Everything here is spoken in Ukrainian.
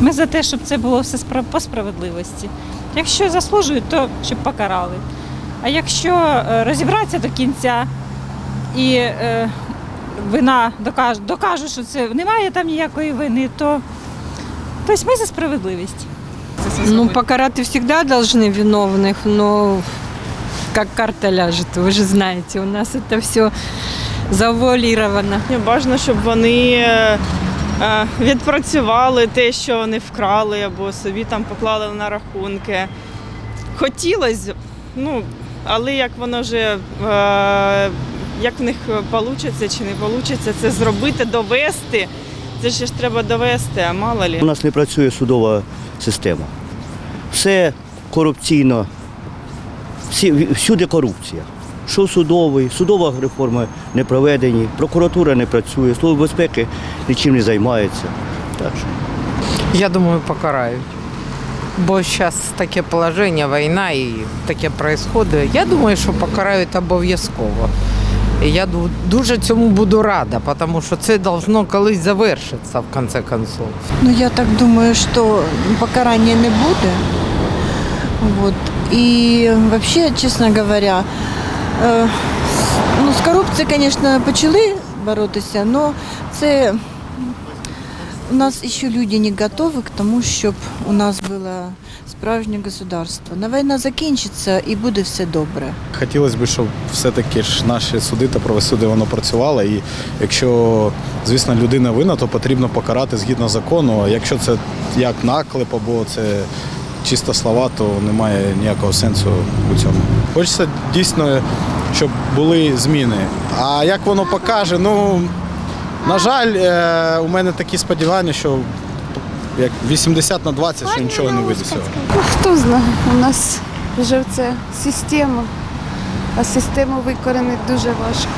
Ми за те, щоб це було все спра- по справедливості. Якщо заслужують, то щоб покарали. А якщо е, розібратися до кінця і е, вина докаже, докажуть, що це немає там ніякої вини, то тобто ми за справедливість. Ну, покарать всегда должны виновных, но как карта ляжет, вы же знаете, у нас это все завуалировано. Бажано, щоб вони е, е, відпрацювали те, що вони вкрали, або собі там поклали на рахунки. Хотілося, ну, але як воно вже, е, як в них вийде чи не вийде, це зробити, довести. Це ще ж треба довести, а мало лі. У нас не працює судова система. Все корупційно, всюди корупція. Що судовий, судова реформа не проведені, прокуратура не працює, служба безпеки нічим не займається. Так що. Я думаю, покарають. Бо зараз таке положення, війна і таке відбувається. Я думаю, що покарають обов'язково. І я дуже цьому буду рада, тому що це должно колись завершитися в кінці концов. Ну, я так думаю, что покарания не буде. Вот. И вообще, честно говоря, ну, з корупцією, конечно, почали боротися, но це у нас ще люди не готові к тому, щоб у нас було справжнє государство. На війна закінчиться і буде все добре. Хотілося б, щоб все-таки ж наші суди та правосуддя воно працювало. І якщо, звісно, людина винна, то потрібно покарати згідно закону. А якщо це як наклеп або це чисто слова, то немає ніякого сенсу у цьому. Хочеться дійсно, щоб були зміни. А як воно покаже, ну на жаль, е, у мене такі сподівання, що як 80 на 20, що нічого не вийде з цього. Ну, Хто знає, у нас вже це система, а систему викорінити дуже важко.